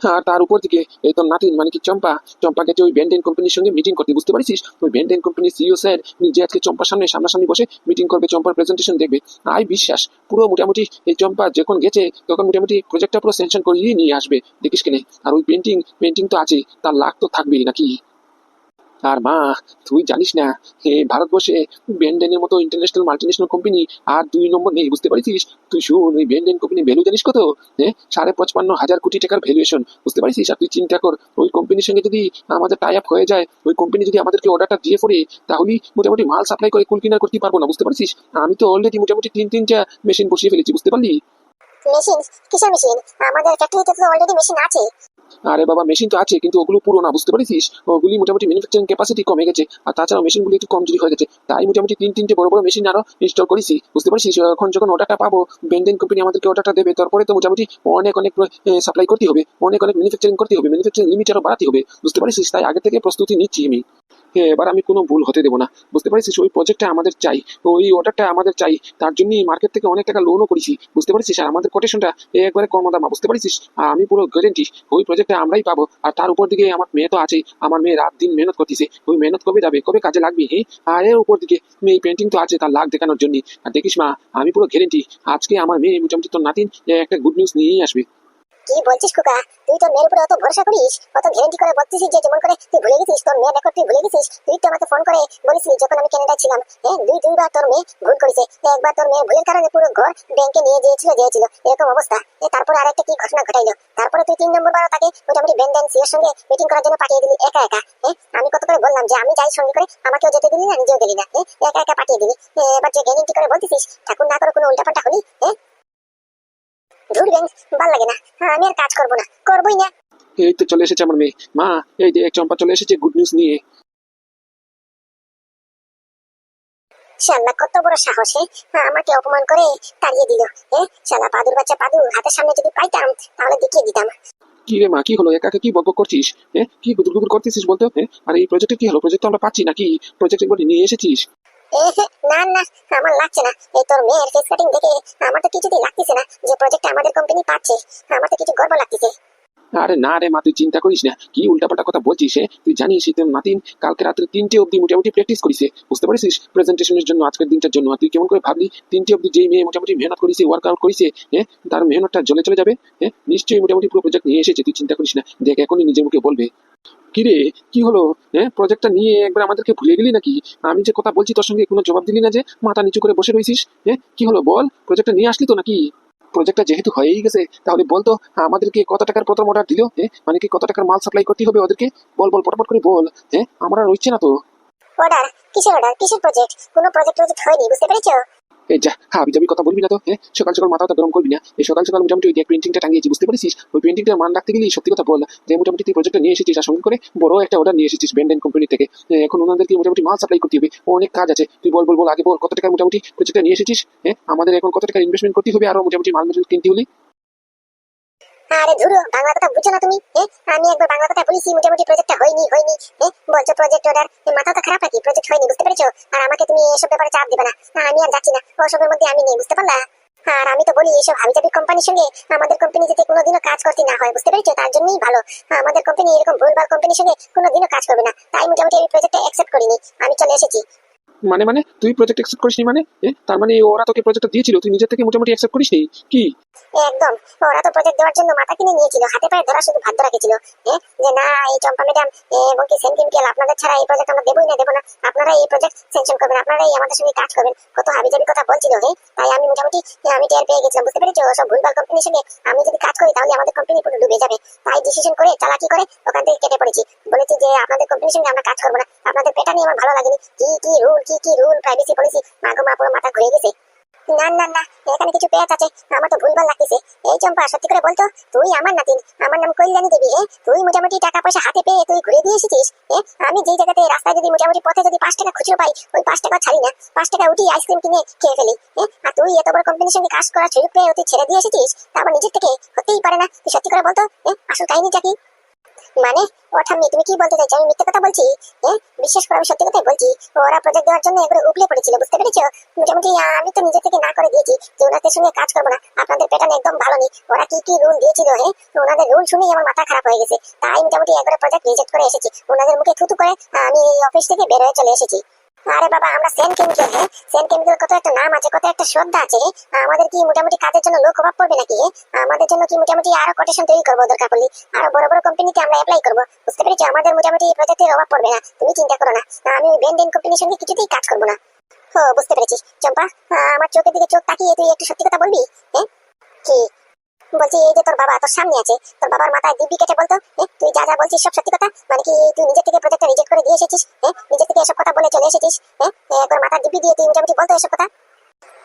হ্যাঁ তার উপর দিকে, এই তোর নাতিন মানে কি চম্পা চম্পা গেছে ওই ব্যান্ডেন কোম্পানির সঙ্গে মিটিং করতে, বুঝতে পারছিস? ওই ব্যান্ডেন কোম্পানির সিইও স্যার নিজে আজকে চম্পার সামনে, সামনাসামনি বসে মিটিং করবে, চম্পার প্রেজেন্টেশন দেখবে। আই বিশ্বাস, পুরো মোটামুটি এই চম্পা যখন গেছে, তখন মোটামুটি প্রজেক্টটা পুরো সেনশন করিয়ে নিয়ে আসবে, দেখিস কেনে আর ওই পেন্টিং পেন্টিং তো আছে তার লাখ তো থাকবেই নাকি? আর মা, তুই জানিস না, এ ভারতবর্ষে বেন্ডেনের মতো ইন্টারন্যাশনাল মাল্টিনেশনাল কোম্পানি আর দুই নম্বর নেই, বুঝতে পারছিস তুই শুন ওই বেন্ডেন কোম্পানি ভ্যালু জানিস কত? হ্যাঁ সাড়ে পঁচপান্ন হাজার কোটি টাকার ভ্যালুয়েশন বুঝতে পারছিস আর তুই চিন্তা কর, ওই কোম্পানির সঙ্গে যদি আমাদের টাই আপ হয়ে যায়, ওই কোম্পানি যদি আমাদেরকে অর্ডারটা দিয়ে পড়ে তাহলে মোটামুটি মাল সাপ্লাই করে কুল কিনার করতে পারব না, বুঝতে পারছিস আমি তো অলরেডি মোটামুটি তিন তিনটা মেশিন বসিয়ে ফেলেছি, বুঝতে পারলি? মেশিন কিসের মেশিন আমাদের ফ্যাক্টরিতে তো অলরেডি মেশিন আছে। আরে বাবা মেশিন তো আছে, কিন্তু ওগুলো পুরো না বুঝতে পারিস ওগুলি মোটামুটি ম্যানুফ্যাকচারিং ক্যাপাসিটি কমে গেছে, আর তাছাড়া মেশিনগুলি একটু কমজোরি হয়ে গেছে। তাই মোটামুটি তিন, তিনটে বড় বড় মেশিন আরও ইনস্টল করেছি, বুঝতে পারছিস? এখন যখন অর্ডারটা পাবো বেন্ডেন কোম্পানি আমাদেরকে অর্ডারটা দেবে, তারপরে তো মোটামুটি অনেক অনেক সাপ্লাই করতে হবে, অনেক অনেক ম্যানুফ্যাকচারিং করতে হবে ম্যানুফ্যাকচারিং লিমিট আরও বাড়াতে হবে, বুঝতে পারছিস? তাই আগে থেকে প্রস্তুতি নিচ্ছি আমি। হ্যাঁ এবার আমি কোনো ভুল হতে দেবো না। বুঝতে পারছিস? ওই প্রজেক্টটা আমাদের চাই। ওই অর্ডারটা আমাদের চাই। তার জন্যই মার্কেট থেকে অনেক টাকা লোনও করেছি। বুঝতে পারছিস? আর আমাদের কোটেশনটা একবারে কম দামা। বুঝতে পারছিস? আমি পুরো গ্যারেন্টি ওই প্রজেক্টটা আমরাই পাবো। আর তার উপর দিকে আমার মেয়ে তো আছেই। আমার মেয়ে রাত দিন মেহনত করতেছে। ওই মেহনত কবে যাবে? কবে কাজে লাগবে? হ্যাঁ আর এর উপর দিকে। এই পেন্টিং তো আছে, তার লাগ দেখানোর জন্য আর দেখিস মা, আমি পুরো গ্যারেন্টি আজকে আমার মেয়ে মোটামুটি তোর নাতিন একটা গুড নিউজ নিয়েই আসবে। কি বলছিস খোকা? তুই তোর মেয়ের উপরে অত ভরসা করিস? অত গ্যারেন্টি করে বলছিস যে যেমন করে তুই ভুলে গেছিস তোর মেয়ের রেকর্ড তুই ভুলে গেছিস তুই তো আমাকে ফোন করে বলেছিলি যখন আমি কানাডায় ছিলাম। হ্যাঁ দুই দুইবার তোর মেয়ে ভুল করেছে। একবার তোর মেয়ে ভুলের কারণে পুরো ঘর ব্যাংকে নিয়ে গিয়েছিল গিয়েছিল এরকম অবস্থা। তারপরে আরেকটা কি ঘটনা ঘটাইলো? তারপরে তুই তিন নম্বর বার তাকে মোটামুটি ব্যান্ড সিএর সঙ্গে মিটিং করার জন্য পাঠিয়ে দিলি একা একা। হ্যাঁ আমি কত করে বললাম যে আমি যাই সঙ্গে করে আমাকেও যেতে দিলি না নিজেও দিলি না। হ্যাঁ একা একা পাঠিয়ে দিলি। এ, এবার যে গ্যারেন্টি করে বলতেছিস ঠাকুর না করে কোনো উল্টাপাল্টা হলি। হ্যাঁ ধুর ব্যাংক ভালো লাগে না। হ্যাঁ, আমি আর কাজ করব না। করবোই না। এই তো চলে এসেছে আমার মেয়ে। মা এই যে চম্পা চলে এসেছে গুড নিউজ নিয়ে। শালা কত বড় সাহস হে আমাকে অপমান করে তাড়িয়ে দিল হে শালা পাদুর বাচ্চা পাদু হাতের সামনে যদি পাইতাম তাহলে দেখিয়ে দিতাম। কি রে মা কি হলো? একাকে কি বকবক করছিস? হ্যাঁ কি গুদুর গুদুর করতেছিস বলতো? হ্যাঁ আর এই প্রজেক্টে কি হলো? প্রজেক্ট আমরা পাচ্ছি নাকি? প্রজেক্ট একবার নিয়ে এসেছিস? এ না না, আমার লাগছে না। এই তোর মেয়ের ফেস কাটিং দেখে আমার তো কিছুতেই লাগতেছে না যে প্রজেক্ট আমাদের কোম্পানি পাচ্ছে। আমার তো কিছু গর্ব লাগতেছে। আরে না রে মা, তুই চিন্তা করিস না। কি উল্টাপাল্টা কথা বলছিস তুই জানিস কালকে রাত্রে তিনটে অবধি মোটামুটি প্র্যাকটিস করিছে। বুঝতে পারিস প্রেজেন্টেশনের জন্য, আজকের দিনটার জন্য। তুই কেমন করে ভাবলি, তিনটে অবধি যেই মেয়ে মোটামুটি মেহনত করেছে ওয়ার্কআউট করেছে হ্যাঁ তার মেহনতটা জলে চলে যাবে হ্যাঁ নিশ্চয়ই মোটামুটি পুরো প্রজেক্ট নিয়ে এসেছে। তুই চিন্তা করিস না। দেখ, এখনই নিজের মুখে বলবে। কিরে, কি হলো? হ্যাঁ প্রজেক্টটা নিয়ে একবার আমাদেরকে ভুলে গেলি নাকি? আমি যে কথা বলছি তোর সঙ্গে কোনো জবাব দিলি না যে মাথা নিচু করে বসে রয়েছিস হ্যাঁ কি হলো বল? প্রজেক্টটা নিয়ে আসলি তো নাকি? প্রজেক্টটা যেহেতু হয়েই গেছে, তাহলে বলতো আমাদেরকে কত টাকার প্রথম অর্ডার দিল? হ্যাঁ মানে কি কত টাকার মাল সাপ্লাই করতে হবে ওদেরকে? বল বল, পটাপট করে বল। হ্যাঁ আমার রইছে না তো। অর্ডার কিসের অর্ডার কিসের প্রজেক্ট কোনো প্রজেক্ট প্রজেক্ট হয়নি, বুঝতে পেরেছ? যা হ্যাঁ আমি কথা বলবি না তো? হ্যাঁ? সকাল সকাল মাথাটা গরম করবি না? এই সকাল সকাল মোটামুটি ওই প্রিন্টিংটা টাঙিয়েছি বুঝতে পারিস ওই প্রিন্টিংটার মান রাখতে গেলে সত্যি কথা বল, যে মোটামুটি তুই প্রজেক্টটা নিয়ে এসেছিস আর সঙ্গে করে বড় একটা অর্ডার নিয়ে এসেছিস ব্যান্ড কোম্পানি থেকে। এখন ওনাদেরকে মোটামুটি মাল সাপ্লাই করতে হবে। অনেক কাজ আছে। তুই বল বল বল, আগে বল, কত টাকা মোটামুটি প্রজেক্টটা নিয়ে এসেছিস? হ্যাঁ? আমাদের এখন কত টাকা ইনভেস্টমেন্ট করতে হবে? আরও মোটামুটি মাল মেটেরিয়াল কিনতে হলে? আরে ধুরো, বাংলা কথা বুঝছ না তুমি হ্যাঁ? আমি একবার বাংলা কথা বলেছি, মোটামুটি প্রজেক্টটা হয়নি হয়নি হ্যাঁ? বলছো প্রজেক্ট অর্ডার মাথা তো খারাপ নাকি প্রজেক্ট হয়নি, বুঝতে পেরেছ? আর আমাকে তুমি এসব ব্যাপারে চাপ দেবে না। আমি আর যাচ্ছি না, ওসবের মধ্যে আমি নেই, বুঝতে পারলা? আর আমি তো বলি, এইসব হাবিজাবি কোম্পানির সঙ্গে আমাদের কোম্পানি যাতে কোনোদিনও কাজ করতে না হয়, বুঝতে পেরেছ? তার জন্যই ভালো। আমাদের কোম্পানি এরকম ভুলভাল কোম্পানির সঙ্গে কোনোদিনও কাজ করবে না। তাই মোটামুটি এই প্রজেক্টটা অ্যাকসেপ্ট করিনি। আমি চলে এসেছি। মানে মানে তুই প্রজেক্ট অ্যাকসেপ্ট করিসনি মানে? তার মানে ওরা তোকে প্রজেক্টটা দিয়েছিল, তুই নিজের থেকে মোটামুটি অ্যাকসেপ্ট করিসনি? কি? একদম। ওরা তো প্রজেক্ট দেওয়ার জন্য মাথা কিনে নিয়েছিল। হাতে পায়ে ধরা শুধু ভাত ধরা হ্যাঁ যে না, এই চম্পা ম্যাডাম এবং কি সেন কেমিক্যাল আপনাদের ছাড়া এই প্রজেক্ট আমরা দেবই না, দেবো না। আপনারা এই প্রজেক্ট সেনশন করবেন আপনারাই আমাদের সঙ্গে কাজ করবেন। কত হাবিজাবি কথা বলছিল হ্যাঁ তাই আমি মোটামুটি আমি টের পেয়ে গেছিলাম, বুঝতে পেরেছ? সব ভুলভাল কোম্পানির সঙ্গে আমি যদি কাজ করি, তাহলে আমাদের কোম্পানি পুরো ডুবে যাবে। তাই ডিসিশন করে, চালাকি করে ওখান থেকে কেটে পড়েছি। বলেছি যে, আপনাদের কোম্পানির সঙ্গে আমরা কাজ করব না। আপনাদের পেটা নিয়ে আমার ভালো লাগেনি। কি কি রুল কি কি রুল প্রাইভেসি পলিসি মাগো মা মাথা ঘুরে গেছে। না না না, এখানে কিছু পেঁয়াজ আছে, আমার তো ভুলভাল লাগতেছে। এই চম্পা, সত্যি করে বলতো, তুই আমার নাতিন, আমার নাম কল্যাণী দেবী, এ? তুই মোটামুটি টাকা পয়সা হাতে পেয়ে তুই ঘুরে দিয়ে এসেছিস আমি যেই জায়গাতে রাস্তায় যদি মোটামুটি পথে যদি পাঁচ টাকা খুচরো পাই, ওই পাঁচ টাকা ছাড়ি না। পাঁচ টাকা উঠি আইসক্রিম কিনে খেয়ে ফেলি আর তুই এত বড় কোম্পানির সঙ্গে কাজ করার সুযোগ পেয়ে তুই ছেড়ে দিয়ে এসেছিস তারপর নিজের থেকে হতেই পারে না। তুই সত্যি করে বলতো আসল কাহিনীটা কি? মানে ও ঠাম্মি তুমি কি বলতে চাইছো। আমি মিথ্যে কথা বলছি? হ্যাঁ বিশ্বাস করো আমি সত্যি কথাই বলছি, ওরা প্রজেক্ট দেওয়ার জন্য এগুলো উপলে পড়েছিল, বুঝতে পেরেছ? মোটামুটি আমি তো নিজে থেকে না করে দিয়েছি যে ওনাদের সঙ্গে কাজ করব না। আপনাদের প্যাটার্ন একদম ভালো নেই। ওরা কি কি রুল দিয়েছিল হ্যাঁ? ওনাদের রুল শুনেই আমার মাথা খারাপ হয়ে গেছে। তাই মোটামুটি একবারে প্রজেক্ট রিজেক্ট করে এসেছি। ওনাদের মুখে থুতু করে আমি এই অফিস থেকে বের হয়ে চলে এসেছি। আরে বাবা, আমরা সেন কেমিক্যাল হ্যাঁ? সেন কেমিক্যাল কত একটা নাম আছে, কত একটা শ্রদ্ধা আছে আমাদের কি মোটামুটি কাজের জন্য লোক অভাব পড়বে নাকি আমাদের জন্য কি মোটামুটি আরও কোটেশন তৈরি করব দরকার পড়লে? আরও বড় বড় কোম্পানিতে আমরা অ্যাপ্লাই করব। বুঝতে পেরেছ? আমাদের মোটামুটি প্রজেক্টের অভাব পড়বে না, তুমি চিন্তা করো না। আমি ওই বেন কোম্পানির সঙ্গে কিছুতেই কাজ করব না। ও বুঝতে পেরেছি চম্পা আমার চোখের দিকে চোখ তাকিয়ে তুই একটু সত্যি কথা বলবি হ্যাঁ? কি? বলছি, এই যে তোর বাবা, তোর সামনে আছে, তোর বাবার মাথায় দিব্যি কেটে বলতো? তুই যা যা বলছিস সব সত্যি কথা? মানে কি তুই নিজের থেকে প্রজেক্টটা রিজেক্ট করে দিয়ে এসেছিস? হ্যাঁ নিজের থেকে এসব কথা বলে চলে এসেছিস? হ্যাঁ একবার মাথা দিব্যি দিয়ে তুই মোটামুটি বলতো এসব কথা?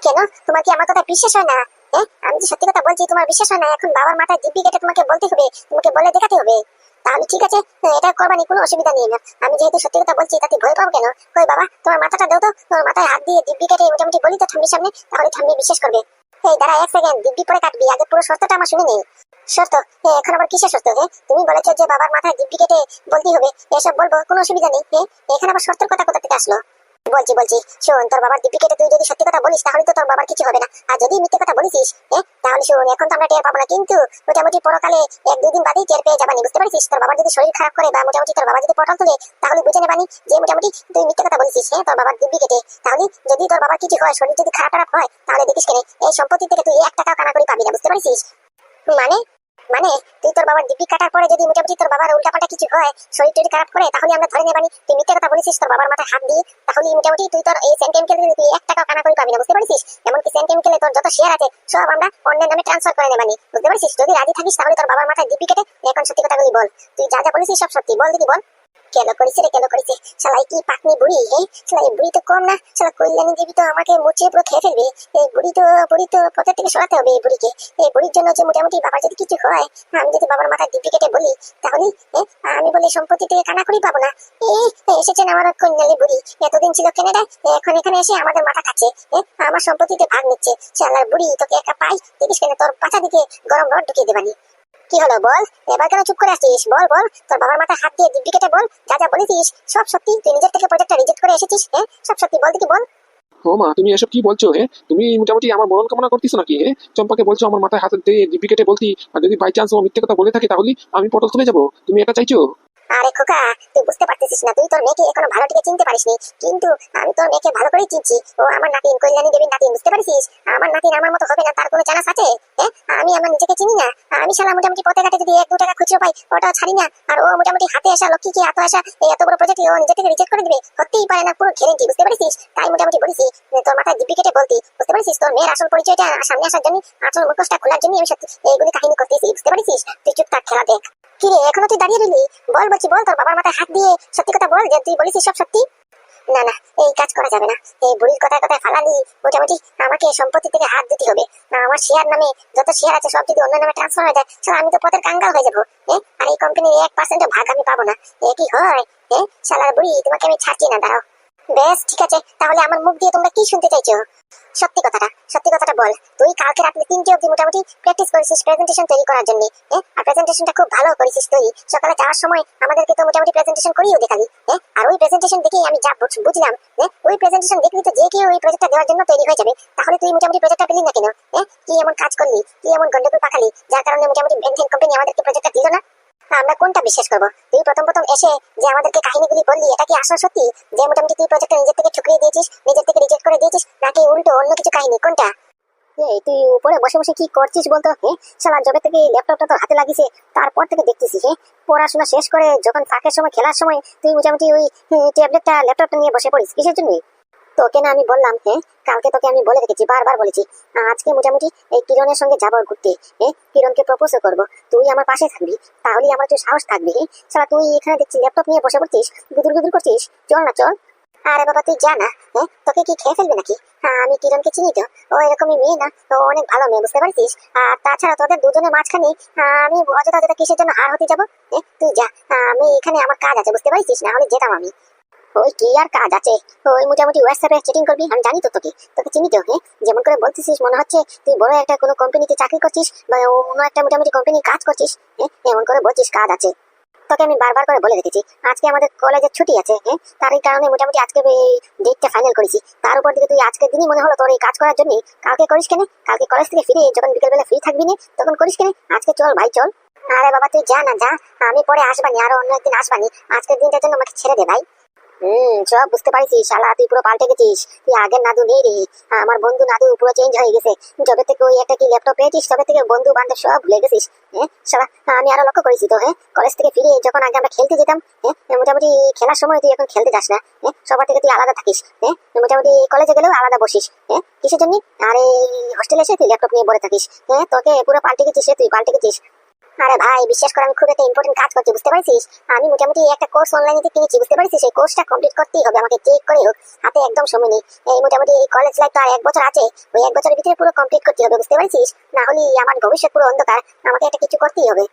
কেন? তোমার কি আমার কথা বিশ্বাস হয় না? হ্যাঁ আমি যে সত্যি কথা বলছি, তোমার বিশ্বাস হয় না? এখন বাবার মাথায় দিব্যি কেটে তোমাকে বলতে হবে, তোমাকে বলে দেখাতে হবে। তাহলে ঠিক আছে হ্যাঁ, এটা করবানি কোনো অসুবিধা নেই না। আমি যেহেতু সত্যি কথা বলছি তাতে ভয় পাবো কেন? কই বাবা তোমার মাথাটা দাও তো। তোমার মাথায় হাত দিয়ে দিব্যি কেটে মোটামুটি বলি তো ঠাম্মির সামনে তাহলে ঠাম্মি বিশ্বাস করবে। এই দাঁড়া এক সেকেন্ড দিব্যি পরে কাটবি আগে পুরো শর্তটা আমার শুনে নেই শর্ত? হ্যাঁ এখন আবার কিসের শর্ত হ্যাঁ? তুমি বলেছ যে বাবার মাথায় দিব্যি কেটে বলতেই হবে এসব বলব কোনো অসুবিধা নেই হ্যাঁ? এখানে আবার শর্তের কথা কোথা থেকে আসলো? বলছি বলছি, শোন, তোর বাবার দিব্যি তুই যদি সত্যি কথা বলিস, তাহলে তো তোর বাবার কিছু হবে না। আর যদি মিথ্যে কথা বলিস হ্যাঁ তাহলে শোন, এখন তো আমরা টের পাবো না, কিন্তু মোটামুটি পরকালে এক দুদিন বাদেই টের পেয়ে যাবানি, বুঝতে পারছিস? তোর বাবার যদি শরীর খারাপ করে বা মোটামুটি তোর বাবা যদি পটল তোলে, তাহলে বুঝে নেবানি যে মোটামুটি তুই মিথ্যে কথা বলছিস হ্যাঁ তোর বাবার কেটে। তাহলে যদি তোর বাবার কিছু হয়, শরীর যদি খারাপ খারাপ হয়, তাহলে দেখিস কেন, এই সম্পত্তি থেকে তুই এক টাকাও কানা করে পাবি না, বুঝতে পারছিস? মানে মানে তুই তোর বাবার ডিপি কাটার পরে যদি মোটামুটি তোর বাবার উল্টাপাল্টা কিছু হয়, শরীর যদি খারাপ করে, তাহলে আমরা ধরে নেবানি তুই মিথ্যে কথা বলেছিস, তোর বাবার মাথায় হাত দিয়ে তাহলে মোটামুটি তুই তোর এই সেন্ট কেমিক্যাল তুই এক টাকা কানা করে পাবি না, বুঝতে পারছিস? এমনকি সেন্ট কেমিক্যালে তোর যত শেয়ার আছে, সব আমরা অন্যের নামে ট্রান্সফার করে নেবানি বুঝতে পারছিস? যদি রাজি থাকিস, তাহলে তোর বাবার মাথায় ডিপি কেটে, এখন সত্যি কথাগুলি বল। তুই যা যা বলেছিস, সব সত্যি। বল দিদি বল। কেন করেছে রে, কেন করেছে শালাই কি পাকনি বুড়ি, হে? শালা, এই বুড়ি তো কম না। শালা, কল্যাণী দেবী তো আমাকে মুচিয়ে পুরো খেয়ে ফেলবে। এই বুড়ি তো বুড়ি তো পথের থেকে সরাতে হবে এই বুড়িকে? এই বুড়ির জন্য যে মোটামুটি বাবার যদি কিছু হয়, আমি যদি বাবার মাথায় দিব্যি বলি, তাহলে আমি বলে সম্পত্তি থেকে কানাকড়ি পাবো না। এই এসেছেন আমার কন্যালি বুড়ি। এতদিন ছিল কেনাডায় এখন এখানে এসে আমাদের মাথা খাচ্ছে আমার সম্পত্তিতে ভাগ নিচ্ছে। শালার বুড়ি, তোকে একা পাই, দেখিস কেন? তোর পাছা দিকে গরম রড ঢুকিয়ে দেবানি। কি হলো বল? এবার কেন চুপ করে আসছিস বল বল। তোর বাবার মাথায় হাত দিয়ে দিব্যি কেটে বল। যা যা বলেছিস, সব সত্যি। তুই নিজের থেকে প্রজেক্টটা রিজেক্ট করে এসেছিস হ্যাঁ? সব সত্যি। বল দেখি, বল। ও মা, তুমি এসব কি বলছো হে তুমি মোটামুটি আমার মরণ কামনা করতেছো নাকি হে চম্পাকে বলছো আমার মাথায় হাত দিয়ে দিব্যি কেটে বলতি। আর যদি বাই চান্স ও মিথ্যে কথা বলে থাকে, তাহলে আমি পটল তুলে যাব। তুমি এটা চাইছো? আরে খোকা, তুই বুঝতে পারতেছিস না, তুই তোর মেয়েকে এখনও ভালো থেকে চিনতে পারিসনি। কিন্তু আমি তোর মেয়েকে ভালো করেই চিনছি। ও আমার নাতিন, কল্যাণী দেবীর নাতিন, বুঝতে পারছিস? আমার নাতিন আমার মতো হবে না, তার কোনো চান্স আছে? আমি আমার নিজেকে চিনি না। আমি শালা মোটামুটি পথে ঘাটে যদি এক দু টাকা খুচরো পাই, ওটাও ছাড়ি না। আর ও মোটামুটি হাতে আসা লক্ষ্মী কি এত আসা, এই এত বড় প্রজেক্ট ও নিজে থেকে রিজেক্ট করে দিবে, হতেই পারে না পুরো গ্যারেন্টি বুঝতে পারছিস? তাই মোটামুটি বলেছি তোর মাথায় দিব্যি কেটে বলতি, বুঝতে পারছিস? তোর মেয়ের আসল পরিচয়টা সামনে আসার জন্য আসল মুখোশটা খোলার জন্য আমি সত্যি এইগুলি কাহিনী করতেছি, বুঝতে পারছিস? তুই চুপ থাক খেলা দেখ। কি রে, এখনও তুই দাঁড়িয়ে রইলি? বল বলছি, বল তোর বাবার মাথায় হাত দিয়ে সত্যি কথা বল যে তুই বলেছিস সব সত্যি? না না, এই কাজ করা যাবে না। এই বুড়ির কথায় কথায় ফালালি, মোটামুটি আমাকে সম্পত্তি থেকে হাত দিতে হবে। না, আমার শেয়ার নামে যত শেয়ার আছে সব যদি অন্য নামে ট্রান্সফার হয়ে যায়, তাহলে আমি তো পথের কাঙ্গাল হয়ে যাব হ্যাঁ আর এই কোম্পানির এক পার্সেন্ট ভাগ আমি পাবো না। এ কি হয়, এ? শালার বুড়ি, তোমাকে আমি ছাড়ছি না, দাঁড়াও। বেশ, ঠিক আছে। তাহলে আমার মুখ দিয়ে তোমরা কি শুনতে চাইছো? সত্যি কথাটা সত্যি কথাটা বল। তুই কালকে রাত্রে তিনটে অবধি মোটামুটি প্র্যাকটিস করেছিস প্রেজেন্টেশন তৈরি করার জন্য আর প্রেজেন্টেশনটা খুব ভালো করেছিস তুই। সকালে যাওয়ার সময় আমাদেরকে তো মোটামুটি প্রেজেন্টেশন করিয়েও দেখালি? আর ওই প্রেজেন্টেশন দেখেই আমি যা বুঝলাম? ওই প্রেজেন্টেশন দেখলি তো যে কেউ ওই প্রজেক্টটা দেওয়ার জন্য তৈরি হয়ে যাবে, তাহলে তুই মোটামুটি প্রজেক্টটা পেলি না কেন? কি এমন কাজ করলি? কি এমন গন্ডগোল পাকালি? যার কারণে মোটামুটি বেনথেন কোম্পানি আমাদেরকে প্রজেক্টটা দিল না? আমরা কোনটা বিশ্বাস করব? তুই প্রথম প্রথম এসে যে আমাদেরকে কাহিনীগুলি বললি, এটা কি আসল সত্যি? যে মোটামুটি তুই প্রজেক্টটা নিজের থেকে ঠুকরিয়ে দিয়েছিস, নিজের থেকে রিজেক্ট করে দিয়েছিস, নাকি উল্টো অন্য কিছু কাহিনী? কোনটা? তুই উপরে বসে বসে কি করছিস বলতো হ্যাঁ? শালা জবে থেকে ল্যাপটপটা তোর হাতে লাগিয়েছে, তারপর থেকে দেখতেছিস হ্যাঁ? পড়াশোনা শেষ করে যখন ফাঁকের সময়, খেলার সময়, তুই মোটামুটি ওই ট্যাবলেটটা ল্যাপটপটা নিয়ে বসে পড়িস। কিসের জন্য তোকে না আমি বললাম হ্যাঁ কালকে তোকে আমি বলে রেখেছি বারবার বলেছি। আজকে মোটামুটি এই কিরণের সঙ্গে যাব ঘুরতে হ্যাঁ কিরণকে প্রপোজও করব। তুই আমার পাশে থাকবি তাহলেই আমার একটু সাহস থাকবে হ্যাঁ শালা তুই এখানে দেখছি ল্যাপটপ নিয়ে বসে পড়ছিস গুদুর গুদুর করছিস? চল না চল। আরে বাবা তুই যা না হ্যাঁ তোকে কি খেয়ে ফেলবে নাকি? হ্যাঁ আমি কিরণকে চিনি তো। ও এরকমই মেয়ে না ও অনেক ভালো মেয়ে বুঝতে পারছিস? আর তাছাড়া তোদের দুজনের মাঝখানে আমি অযথা অযথা কিসের জন্য হার হতে যাব? এ, তুই যা আমি এখানে আমার কাজ আছে বুঝতে পারছিস? না হলে যেতাম আমি। ওই কি আর কাজ আছে? ওই মোটামুটি হোয়াটসঅ্যাপে চেটিং করবি, আমি জানি তো তোকে তোকে চিনি তো হ্যাঁ? যেমন করে বলতেছিস, মনে হচ্ছে তুই বড় একটা কোনো কোম্পানিতে চাকরি করছিস বা অন্য একটা মোটামুটি কোম্পানি কাজ করছিস হ্যাঁ? এমন করে বলছিস কাজ আছে। তোকে আমি বারবার করে বলে রেখেছি, আজকে আমাদের কলেজের ছুটি আছে হ্যাঁ? তার এই কারণে মোটামুটি আজকে এই ডেটটা ফাইনাল করেছি। তার উপর দিকে তুই আজকের দিনই মনে হলো তোর এই কাজ করার জন্য কালকে করিস কেন? কালকে কলেজ থেকে ফিরে যখন বিকেলবেলা ফ্রি থাকবি না, তখন করিস কেন? আজকে চল ভাই, চল। আরে বাবা, তুই যা না, যা। আমি পরে আসবানি, আরও অন্য একদিন আসবানি। আজকের দিনটার জন্য আমাকে ছেড়ে দে, ভাই। হুম, সব বুঝতে পারছিস শালা, তুই পুরো পাল্টে গেছিস। তুই আগের নাদু নেই রে। আমার বন্ধু নাদু পুরো চেঞ্জ হয়ে গেছে। যবে থেকে ওই একটা কি ল্যাপটপ পেয়েছিস, তবে থেকে বন্ধু বান্ধব সব ভুলে গেছিস। হ্যাঁ শালা, আমি আরও লক্ষ্য করেছি তো হ্যাঁ? কলেজ থেকে ফিরে যখন আগে আমরা খেলতে যেতাম হ্যাঁ মোটামুটি খেলার সময় তুই এখন খেলতে যাস না হ্যাঁ? সবার থেকে তুই আলাদা থাকিস হ্যাঁ? মোটামুটি কলেজে গেলেও আলাদা বসিস হ্যাঁ? কিসের জন্য? আর এই হোস্টেলে এসে তুই ল্যাপটপ নিয়ে বসে থাকিস হ্যাঁ? তোকে পুরো পাল্টে গেছিস তুই পাল্টে গেছিস। আরে ভাই, বিশ্বাস করে, আমি খুব একটা ইম্পর্টেন্ট কাজ করছি, বুঝতে পারছিস? আমি মোটামুটি একটা কোর্স অনলাইনে যে কিনেছি, বুঝতে পারছিস? সেই কোর্সটা কমপ্লিট করতেই হবে, আমাকে চেক করে হোক, হাতে একদম সময় নেই। এই মোটামুটি এই কলেজ লাইফ তো আর এক বছর আছে, ওই এক বছরের ভিতরে পুরো কমপ্লিট করতে হবে, বুঝতে পারছিস? না হলে আমার ভবিষ্যৎ পুরো অন্ধকার, আমাকে একটা কিছু করতেই হবে।